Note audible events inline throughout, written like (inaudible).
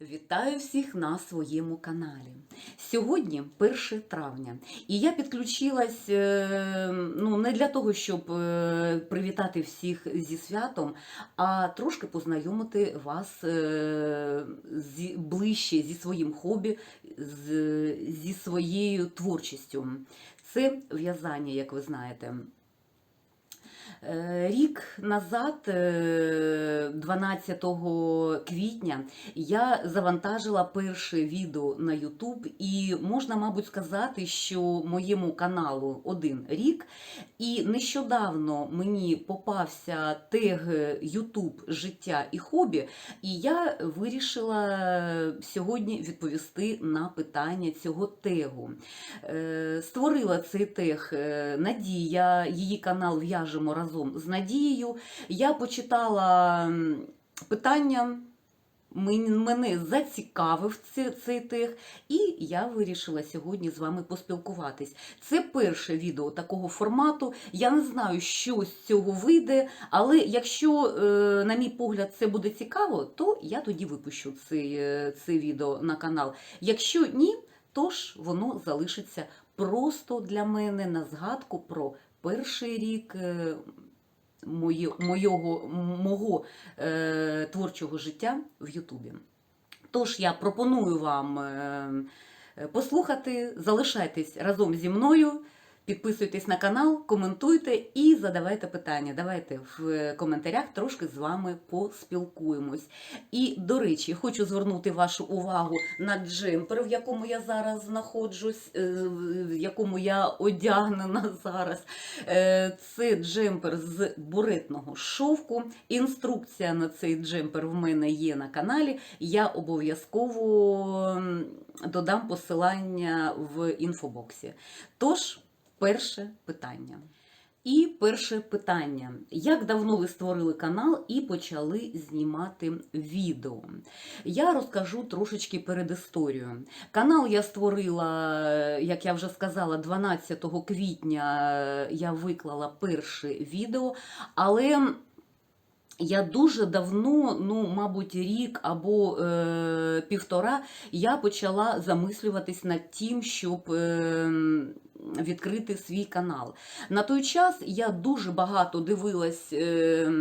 Вітаю всіх на своєму каналі. Сьогодні 1 травня, і я підключилась е, ну, не для того, щоб е, привітати всіх зі святом, а трошки познайомити вас е, ближче зі своїм хобі, зі своєю творчістю. Це в'язання, як ви знаєте. Е, Рік назад, е, 12 квітня, я завантажила перше відео на YouTube, і можна, мабуть, сказати, що моєму каналу один рік. І нещодавно мені попався тег YouTube життя і хобі, і я вирішила сьогодні відповісти на питання цього тегу. Е, Створила цей тег е, Надія, її канал в'яжемо разом з Надією. Я почитала питання. Мене зацікавив цей, тег, і я вирішила сьогодні з вами поспілкуватись. Це перше відео такого формату. Я не знаю, що з цього вийде, але якщо, е, на мій погляд, це буде цікаво, то я тоді випущу це, е, це відео на канал. Якщо ні, то ж воно залишиться просто для мене на згадку про перший рік. Е, моєго, Мого, мого е, творчого життя в Ютубі. Тож я пропоную вам е, е, послухати, залишайтесь разом зі мною, підписуйтесь на канал, коментуйте і задавайте питання. Давайте в коментарях трошки з вами поспілкуємось. І, до речі, хочу звернути вашу увагу на джемпер, в якому я зараз знаходжусь, е, в якому я одягнена (laughs) зараз. Е, Це джемпер з буретного шовку. Інструкція на цей джемпер в мене є на каналі. Я обов'язково додам посилання в інфобоксі. Тож, перше питання. І перше питання: як давно ви створили канал і почали знімати відео? Я розкажу трошечки перед історією. Канал я створила, як я вже сказала, 12 квітня е, я виклала перше відео, але я дуже давно, ну, мабуть, рік або е, півтора, я почала замислюватись над тим, щоб е, відкрити свій канал. На той час я дуже багато дивилась. Е,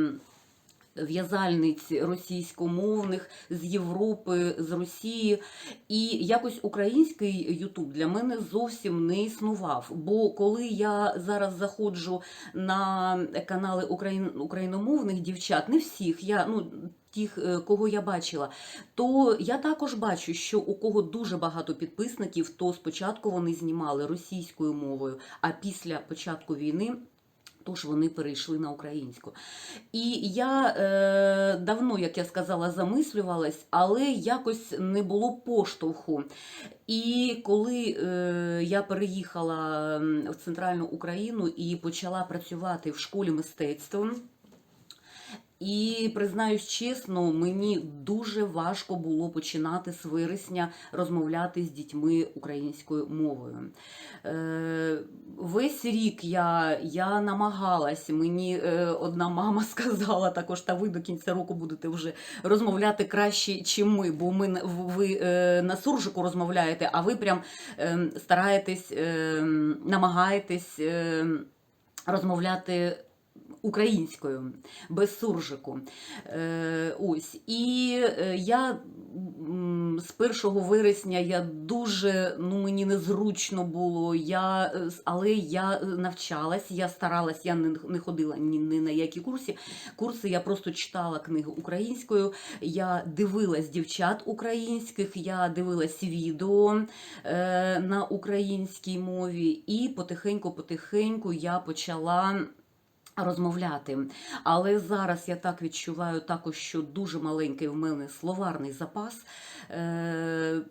В'язальниць російськомовних з Європи, з Росії, і якось український Ютуб для мене зовсім не існував. Бо коли я зараз заходжу на канали україн... україномовних дівчат, не всіх, я ну. Тих, е, кого я бачила, то я також бачу, що у кого дуже багато підписників, то спочатку вони знімали російською мовою, а після початку війни Тож вони перейшли на українську. І я е, давно, як я сказала, замислювалась, але якось не було поштовху. І коли е, я переїхала в центральну Україну і почала працювати в школі мистецтва. І признаюсь чесно, мені дуже важко було починати з вересня розмовляти з дітьми українською мовою. Е, весь рік я, я намагалась, мені е, одна мама (laughs) сказала також, та ви до кінця року будете вже розмовляти краще, чим ми, бо ми ви е, на суржику розмовляєте, а ви прям е, стараєтесь, е, намагаєтесь е, розмовляти українською, без суржику. Е, ось. І е, я з 1 вересня я дуже, ну мені незручно було, я, е, але я навчалась, я старалась, я не, не ходила ні, ні на які курси. Курси я просто читала книги українською, я дивилась дівчат українських, я дивилась відео е, на українській мові, і потихеньку-потихеньку я почала розмовляти. Але зараз я так відчуваю також, що дуже маленький в мене словарний запас. Е,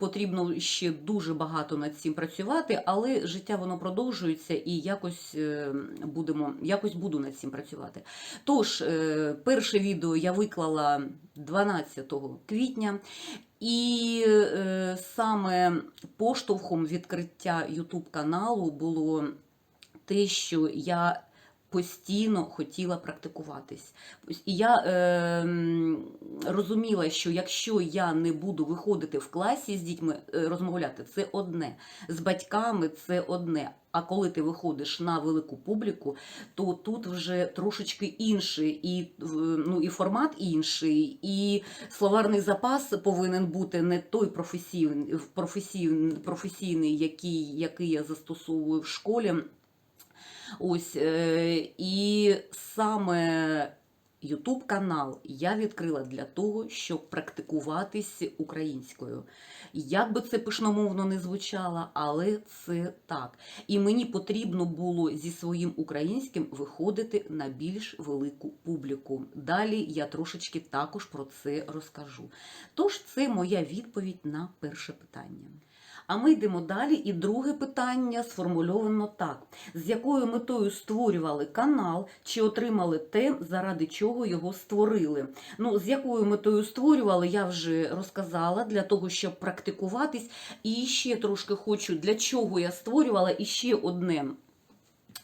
Потрібно ще дуже багато над цим працювати, але життя воно продовжується і якось е, будемо, якось буду над цим працювати. Тож, е, перше відео я виклала 12 квітня, і е, саме поштовхом відкриття YouTube каналу було те, що я постійно хотіла практикуватись. І я е, розуміла, що якщо я не буду виходити в класі з дітьми е, розмовляти, це одне. З батьками це одне. А коли ти виходиш на велику публіку, то тут вже трошечки інший, і, ну, і формат інший, і словарний запас повинен бути не той професійний, професійний, який, який я застосовую в школі. Ось, е, і саме YouTube канал я відкрила для того, щоб практикуватись українською. Як би це пишномовно не звучало, але це так. І мені потрібно було зі своїм українським виходити на більш велику публіку. Далі я трошечки також про це розкажу. Тож це моя відповідь на перше питання. А ми йдемо далі. І друге питання сформульовано так: з якою метою створювали канал, чи отримали те, заради чого його створили? Ну, з якою метою створювали, я вже розказала для того, щоб практикуватись. І ще трошки хочу, для чого я створювала, і ще одне.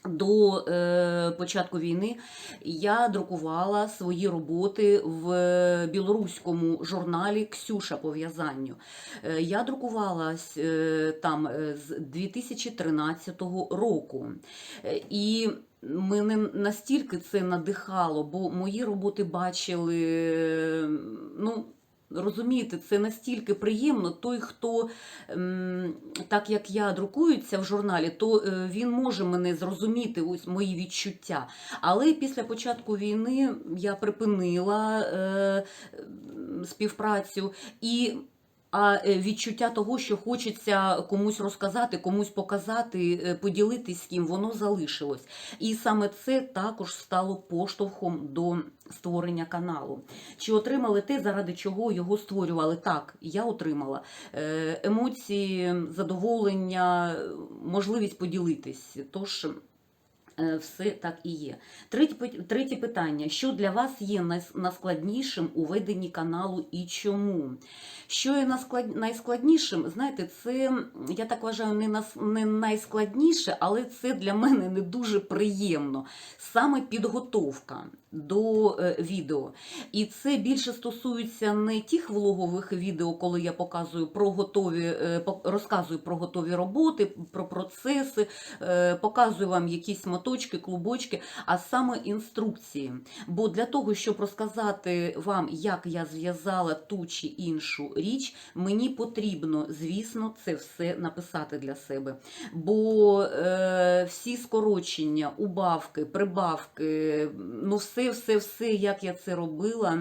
До е, початку війни я друкувала свої роботи в білоруському журналі Ксюша по в'язанню. Е, я друкувалась е, там е, з 2013 року. Е, І мене настільки це надихало, бо мої роботи бачили. е, ну, Розумієте, це настільки приємно. Той, хто ем, так як я друкується в журналі, то е, він може мене зрозуміти, ось мої відчуття. Але після початку війни я припинила е, співпрацю і. А е, відчуття того, що хочеться комусь розказати, комусь показати, е, поділитись з ким, воно залишилось. І саме це також стало поштовхом до створення каналу. Чи отримали те, заради чого його створювали? Так, я отримала Е, емоції, задоволення, можливість поділитись. Тож все так і є. Третє, питання: що для вас є найскладнішим у веденні каналу і чому? Що є найскладнішим? Знаєте, це я так вважаю, не найскладніше, але це для мене не дуже приємно. Саме підготовка до е, відео. І це більше стосується не тих влогових відео, коли я показую про готові, е, розказую про готові роботи, про процеси, е, показую вам якісь моточки, клубочки, а саме інструкції. Бо для того, щоб розказати вам, як я зв'язала ту чи іншу річ, мені потрібно, звісно, це все написати для себе. Бо е, всі скорочення, убавки, прибавки, ну все, все, все, як я це робила,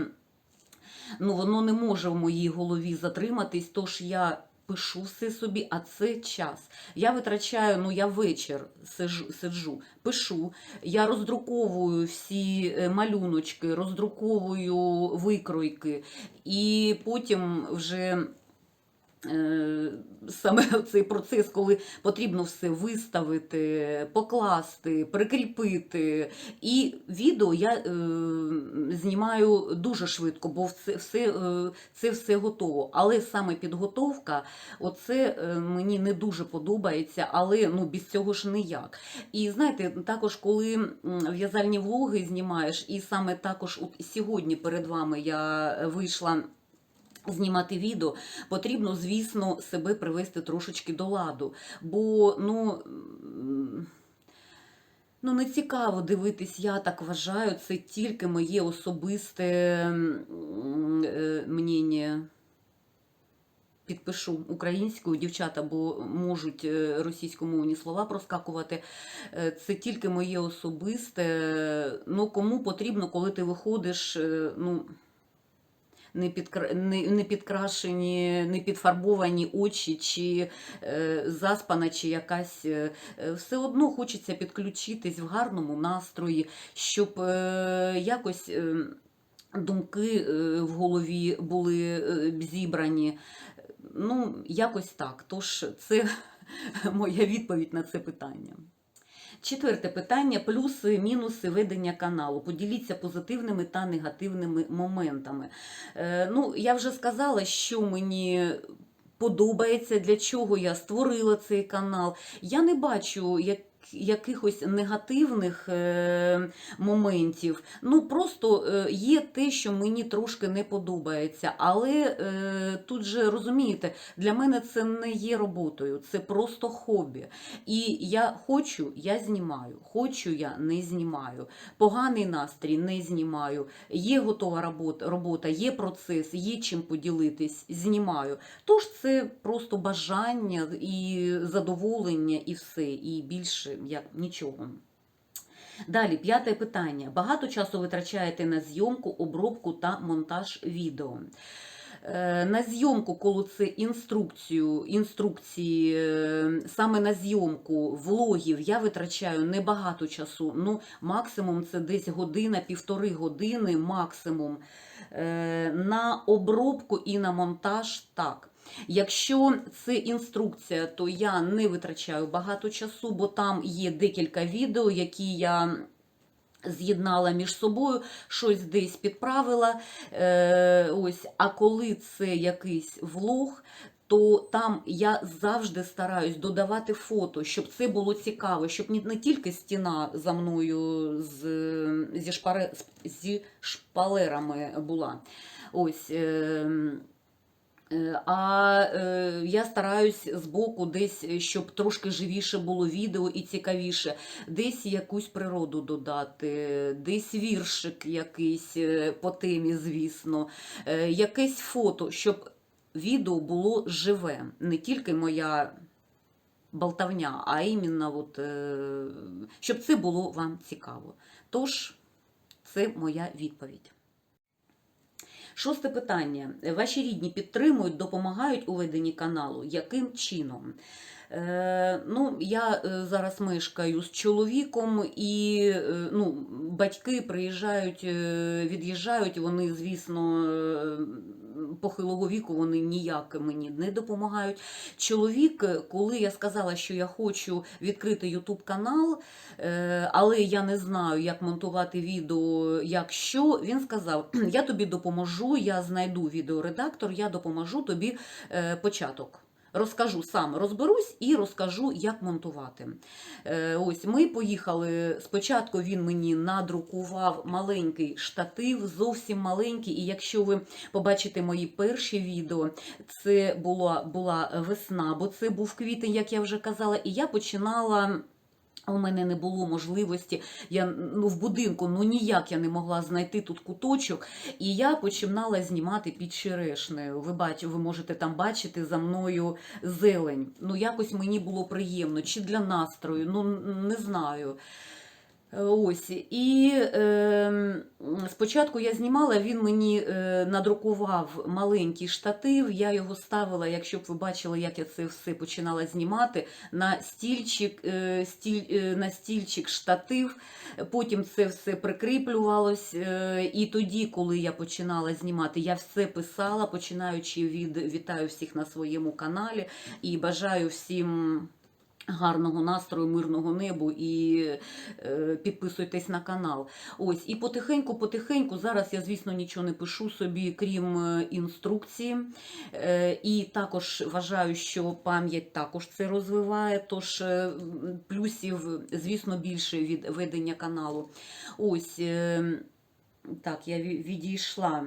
ну воно не може в моїй голові затриматись, тож я. Пишу все собі, а це час. Я витрачаю, ну я вечір сиджу, сиджу, пишу, я роздруковую всі е, малюночки, роздруковую викройки, і потім вже саме (laughs) цей процес, коли потрібно все виставити, покласти, прикріпити. І відео я е, знімаю дуже швидко, бо це все, е, це все готово. Але саме підготовка, оце е, мені не дуже подобається, але ну, без цього ж ніяк. І знаєте, також коли в'язальні влоги знімаєш, і саме також от сьогодні перед вами я вийшла. Знімати відео потрібно, звісно, себе привести трошечки до ладу. Бо ну, ну не цікаво дивитись, я так вважаю, це тільки моє особисте е, мнення. Підпишу українською дівчата, бо можуть е, російськомовні слова проскакувати. Е, Це тільки моє особисте. Ну, кому потрібно, коли ти виходиш, ну не, підкра... не, не підкрашені, не підфарбовані очі, чи е, заспана, чи якась. е, е, все одно хочеться підключитись в гарному настрої, щоб е, якось. Е, Думки е, в голові були е, зібрані. Ну, якось так. Тож це (laughs) моя відповідь на це питання. Четверте питання: плюси, мінуси ведення каналу. Поділіться позитивними та негативними моментами. Е, ну, я вже сказала, що мені. Подобається, для чого я створила цей канал. Я не бачу як, якихось негативних е, моментів. Ну, просто е, є те, що мені трошки не подобається. Але е, тут же розумієте, для мене це не є роботою, це просто хобі. І я хочу, я знімаю. Хочу, я не знімаю. Поганий настрій не знімаю. Є готова робота, робота, є процес, є чим поділитись, знімаю. Тож це просто бажання і задоволення, і все, і більше як нічого. Далі, п'яте питання. Багато часу витрачаєте на зйомку, обробку та монтаж відео. Е, На зйомку, коли це інструкцію, інструкції, е, саме на зйомку влогів я витрачаю небагато часу. Ну, максимум це десь година, півтори години, максимум. Е, На обробку і на монтаж так. Якщо це інструкція, то я не витрачаю багато часу, бо там є декілька відео, які я з'єднала між собою, щось десь підправила. Е, ось. А коли це якийсь влог, то там я завжди стараюсь додавати фото, щоб це було цікаво, щоб не, тільки стіна за мною з, зі, шпаре, зі шпалерами була. Ось. Е, А е, я стараюсь збоку десь, щоб трошки живіше було відео і цікавіше, десь якусь природу додати, десь віршик якийсь е, по темі, звісно, е, якесь фото, щоб відео було живе, не тільки моя болтавня, а іменно, от, е, щоб це було вам цікаво. Тож, це моя відповідь. Шосте питання. Ваші рідні підтримують, допомагають у веденні каналу? Яким чином? Е, ну, я е, зараз мешкаю з чоловіком, і е, ну, батьки приїжджають, е, від'їжджають. Вони, звісно, похилого віку вони ніяк мені не допомагають. Чоловік, е, коли я сказала, що я хочу відкрити Ютуб канал, е, але я не знаю, як монтувати відео, як що, він сказав: Я тобі допоможу, я знайду відеоредактор, я допоможу тобі е, початок. Розкажу сам, розберусь і розкажу, як монтувати. Е, ось ми поїхали. Спочатку він мені надрукував маленький штатив, зовсім маленький. І якщо ви побачите мої перші відео, це була, була весна, бо це був квітень, як я вже казала, і я починала. У мене не було можливості, я ну, в будинку ну ніяк я не могла знайти тут куточок, і я починала знімати під черешнею. Ви бач, ви можете там бачити за мною зелень. Ну якось мені було приємно, чи для настрою, ну не знаю. Е, Ось і е, спочатку я знімала, він мені е, надрукував маленький штатив. Я його ставила, якщо б ви бачили, як я це все починала знімати, на стільчик, е, стіль, е, на стільчик штатив. Потім це все прикріплювалось. Е, і тоді, коли я починала знімати, я все писала, починаючи від вітаю всіх на своєму каналі і бажаю всім. Гарного настрою, мирного небу і е, підписуйтесь на канал. Ось і потихеньку, потихеньку. Зараз я, звісно, нічого не пишу собі, крім е, інструкції. Е, і також вважаю, що пам'ять також це розвиває. Тож е, плюсів, звісно, більше від ведення каналу. Ось е, так, я відійшла.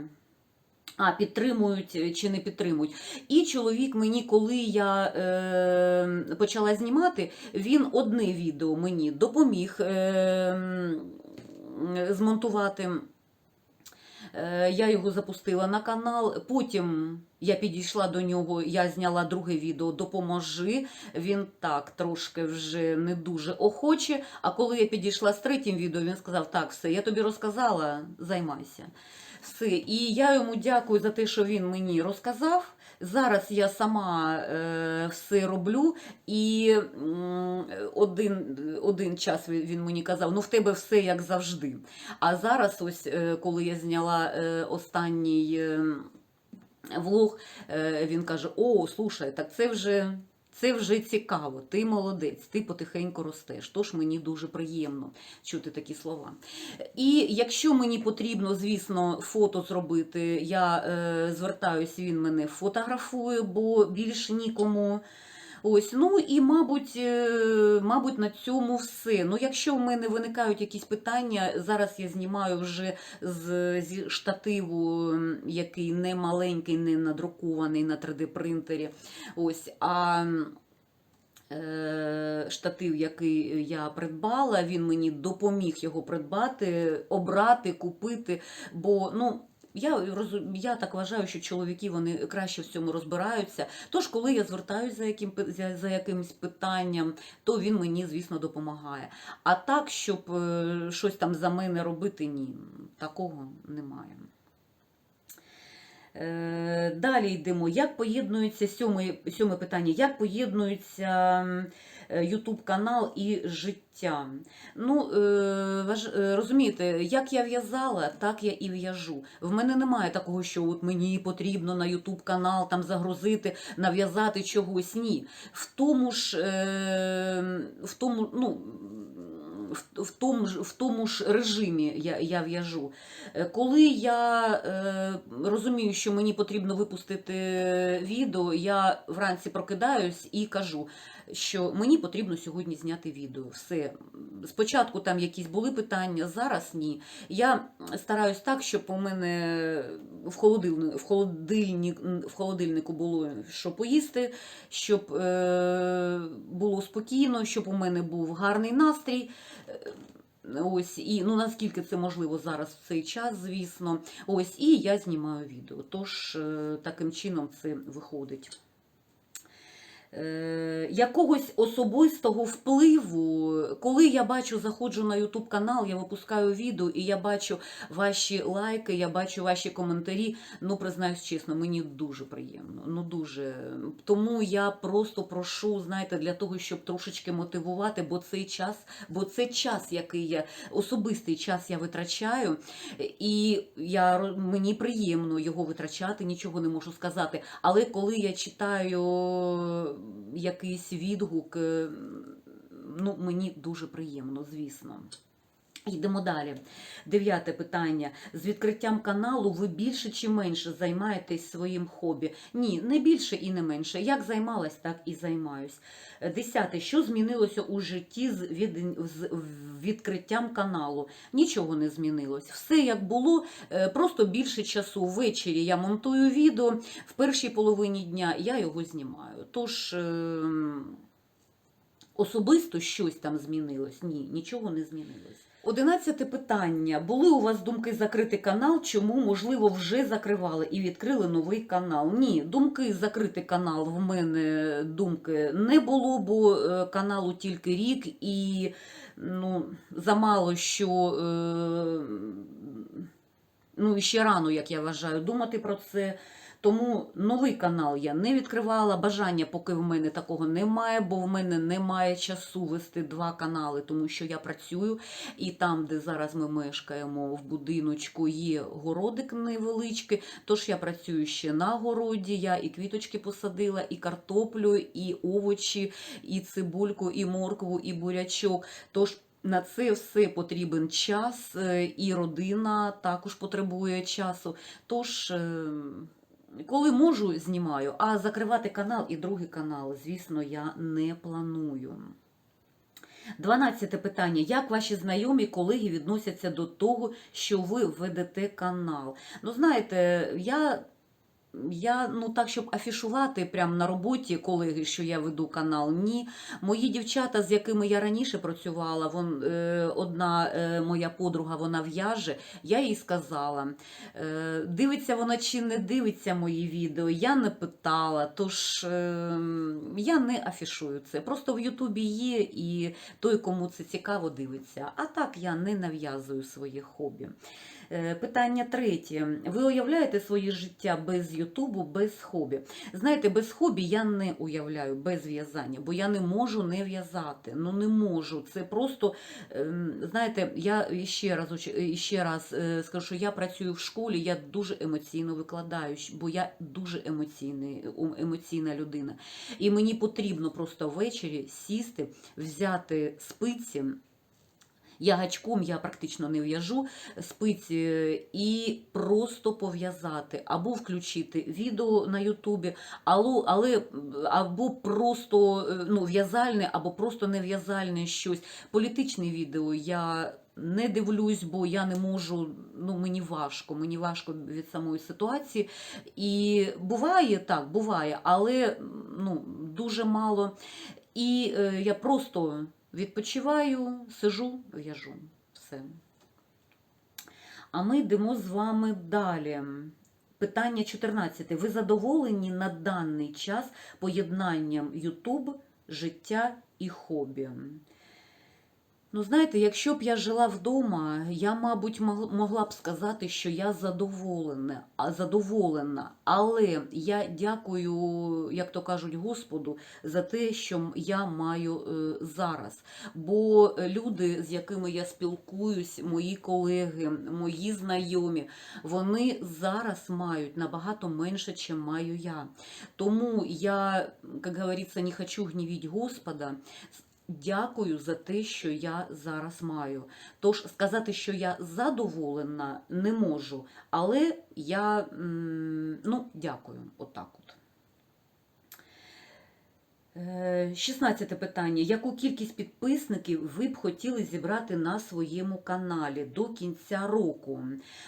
А, підтримують е, чи не підтримують. І чоловік мені, коли я е, почала знімати, він одне відео мені допоміг е, змонтувати. Е, Я його запустила на канал. Потім я підійшла до нього, я зняла друге відео Допоможи. Він так трошки вже не дуже охоче. А коли я підійшла з третім відео, він сказав: Так, все, я тобі розказала, займайся. І я йому дякую за те, що він мені розказав. Зараз я сама е, все роблю, і м, один, один час він мені казав: ну в тебе все як завжди. А зараз, ось е, коли я зняла е, останній е, влог, е, він каже: О, слушай, так це вже. Це вже цікаво, ти молодець, ти потихеньку ростеш. Тож мені дуже приємно чути такі слова. І якщо мені потрібно, звісно, фото зробити, я е, звертаюсь, він мене фотографує, бо більш нікому. Ось, ну і мабуть, е, мабуть, на цьому все. Ну, якщо в мене виникають якісь питання, зараз я знімаю вже з, зі штативу, який не маленький, не надрукований на 3D принтері. Ось, а е, штатив, який я придбала, він мені допоміг його придбати, обрати, купити. Бо, ну. Я я так вважаю, що чоловіки вони краще в цьому розбираються. Тож, коли я звертаюся за, яким, за якимось питанням, то він мені, звісно, допомагає. А так, щоб е, щось там за мене робити, ні, такого немає. Е, Далі йдемо. Як поєднується сьоме, сьоме питання? Як поєднується Ютуб канал і життя? Ну, е, е, розумієте, як я в'язала, так я і в'яжу. В мене немає такого, що от мені потрібно на Ютуб канал там загрузити, нав'язати чогось. Ні. В тому ж, е, в тому, ну, в, тому в тому ж режимі я, я в'яжу. Е, Коли я е, розумію, що мені потрібно випустити відео, я вранці прокидаюсь і кажу, що мені потрібно сьогодні зняти відео. Все. Спочатку там якісь були питання, зараз ні. Я стараюсь так, щоб у мене в холодильнику, в холодильник, в холодильнику було що поїсти, щоб е, було спокійно, щоб у мене був гарний настрій. Ось і ну наскільки це можливо зараз в цей час, звісно. Ось і я знімаю відео. Тож е, таким чином це виходить. Е, якогось особистого впливу, коли я бачу, заходжу на YouTube канал, я випускаю відео і я бачу ваші лайки, я бачу ваші коментарі. Ну, признаюсь чесно, мені дуже приємно. Ну дуже. Тому я просто прошу, знаєте, для того, щоб трошечки мотивувати, бо цей час, бо це час, який я особистий час я витрачаю, і я мені приємно його витрачати, нічого не можу сказати. Але коли я читаю якийсь відгук, е, ну мені дуже приємно, звісно. Йдемо далі. Дев'яте питання. З відкриттям каналу ви більше чи менше займаєтесь своїм хобі? Ні, не більше і не менше. Як займалась, так і займаюсь. Десяте. Що змінилося у житті з відкриттям каналу? Нічого не змінилось. Все як було, е, просто більше часу. Ввечері я монтую відео, в першій половині дня я його знімаю. Тож. ем, Особисто щось там змінилось? Ні, нічого не змінилось. Одинадцяте питання. Були у вас думки закрити канал? Чому, можливо, вже закривали і відкрили новий канал? Ні, думки закрити канал в мене думки не було, бо е, каналу тільки рік і ну, замало що. Е, ну, ще рано, як я вважаю, думати про це. Тому новий канал я не відкривала. Бажання поки в мене такого немає, бо в мене немає часу вести два канали, тому що я працюю. І там, де зараз ми мешкаємо, в будиночку є городик невеличкий. Тож я працюю ще на городі. Я і квіточки посадила, і картоплю, і овочі, і цибульку, і моркву, і бурячок. Тож на це все потрібен час, е, і родина також потребує часу. Тож, е, коли можу, знімаю, а закривати канал і другий канал, звісно, я не планую. Дванадцяте питання. Як ваші знайомі колеги відносяться до того, що ви ведете канал? Ну, знаєте, я. Я ну так, щоб афішувати прямо на роботі колеги, що я веду канал, ні. Мої дівчата, з якими я раніше працювала, вон, е, одна е, моя подруга, вона в'яже, я їй сказала, е, дивиться вона чи не дивиться мої відео, я не питала, тож е, я не афішую це. Просто в Ютубі є, і той, кому це цікаво, дивиться. А так я не нав'язую своє хобі. Е, Питання третє. Ви уявляєте своє життя без Ютубу, без хобі? Знаєте, без хобі я не уявляю, без в'язання, бо я не можу не в'язати. Ну не можу. Це просто, ем, знаєте, я ще раз, ще раз е, скажу, що я працюю в школі, я дуже емоційно викладаю, бо я дуже емоційний, ем- емоційна людина. І мені потрібно просто ввечері сісти, взяти спиці Я гачком я практично не в'яжу спиці і просто пов'язати або включити відео на Ютубі, але, або просто е, ну, в'язальне, або просто не в'язальне щось. Політичне відео я не дивлюсь, бо я не можу, ну мені важко, мені важко від самої ситуації. І буває так, буває, але ну, дуже мало. І е, я просто відпочиваю, сижу, в'яжу. Все. А ми йдемо з вами далі. Питання 14. Ви задоволені на даний час поєднанням YouTube, життя і хобі? Ну, знаєте, якщо б я жила вдома, я, мабуть, могла б сказати, що я задоволена, задоволена. Але я дякую, як то кажуть, Господу за те, що я маю е, зараз. Бо люди, з якими я спілкуюсь, мої колеги, мої знайомі, вони зараз мають набагато менше, чим маю я. Тому я, як говориться, не хочу гнівіть Господа. Дякую за те, що я зараз маю. Тож сказати, що я задоволена, не можу, але я ну, дякую. Отак от. Е, 16 питання. Яку кількість підписників ви б хотіли зібрати на своєму каналі до кінця року?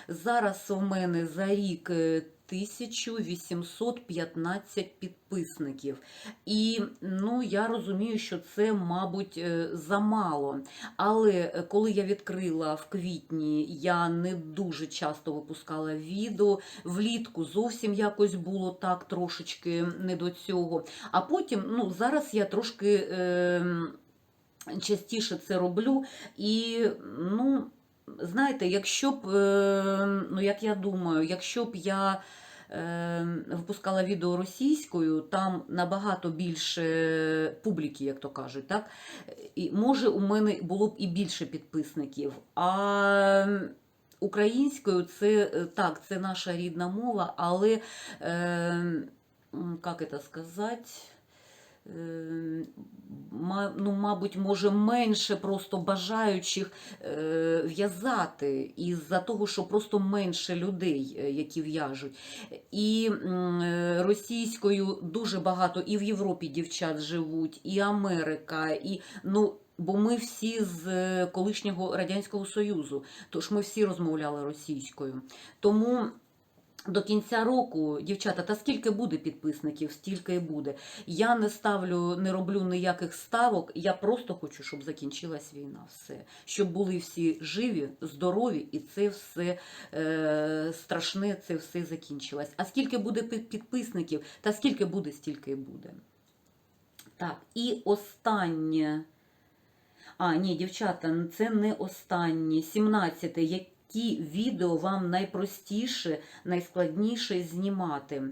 Зараз у мене за рік е, 1815 підписників. І ну, я розумію, що це, мабуть, е, замало. Але е, коли я відкрила в квітні, я не дуже часто випускала відео. Влітку зовсім якось було так трошечки не до цього. А потім, ну, зараз я трошки. Е, Частіше це роблю, і ну, знаєте, якщо б, е, ну як я думаю, якщо б я е, випускала відео російською, там набагато більше публіки, як то кажуть, так? І може у мене було б і більше підписників. А українською це е, так, це наша рідна мова, але як це сказати? Е, ма- ну, мабуть, може менше просто бажаючих е, в'язати із-за того, що просто менше людей, е, які в'яжуть. І е, російською дуже багато і в Європі дівчат живуть, і Америка, і ну. Бо ми всі з колишнього Радянського Союзу, тож ми всі розмовляли російською. Тому до кінця року, дівчата, та скільки буде підписників, стільки і буде. Я не ставлю, не роблю ніяких ставок. Я просто хочу, щоб закінчилась війна. Все. Щоб були всі живі, здорові, і це все е, страшне, це все закінчилось. А скільки буде підписників, та скільки буде, стільки і буде. Так, і останнє. А, ні, дівчата, це не останнє. 17. Які відео вам найпростіше, найскладніше знімати?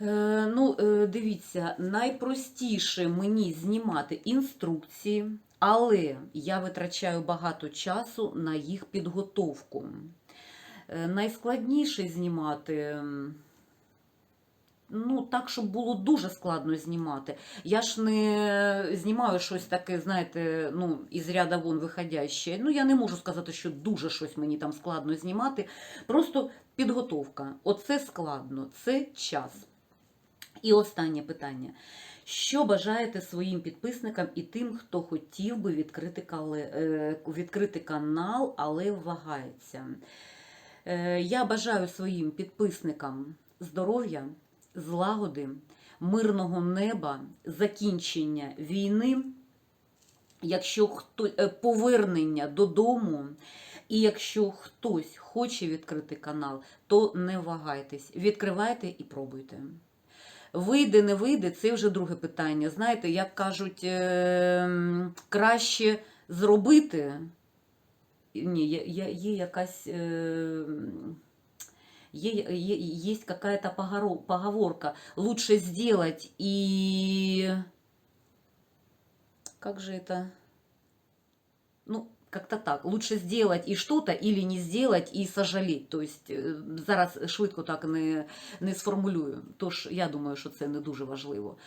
Е, ну, е, дивіться, найпростіше мені знімати інструкції, але я витрачаю багато часу на їх підготовку. Е, найскладніше знімати. Ну, так, щоб було дуже складно знімати. Я ж не знімаю щось таке, знаєте, ну, із ряда вон виходяще. Ну, я не можу сказати, що дуже щось мені там складно знімати. Просто підготовка. Оце складно, це час. І останнє питання. Що бажаєте своїм підписникам і тим, хто хотів би відкрити, е, відкрити канал, але вагається? Е, Я бажаю своїм підписникам здоров'я, злагоди, мирного неба, закінчення війни, якщо хто е, повернення додому. І якщо хтось хоче відкрити канал, то не вагайтесь, відкривайте і пробуйте. Вийде, не вийде, це вже друге питання. Знаєте, як кажуть, е, краще зробити. Ні, є, якась. Е, Є, є, есть какая-то погоро- поговорка. Лучше сделать и... Как же это? Ну, как-то так. Лучше сделать и что-то, или не сделать і сожалеть. Тобто е, зараз швидко так не, не сформулюю. Тож я думаю, що це не дуже важливо.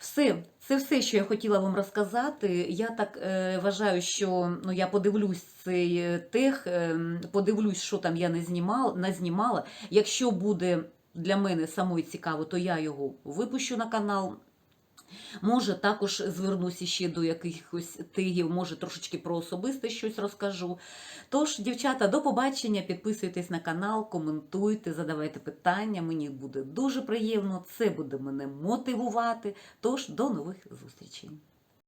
Все, це все, що я хотіла вам розказати. Я так е, вважаю, що ну, я подивлюсь цей е, тех, е, подивлюсь, що там я не знімала, не знімала. Якщо буде для мене самої цікаво, то я його випущу на канал. Може, також звернуся ще до якихось тигів, може трошечки про особисте щось розкажу. Тож, дівчата, до побачення, підписуйтесь на канал, коментуйте, задавайте питання. Мені буде дуже приємно, це буде мене мотивувати. Тож, до нових зустрічей.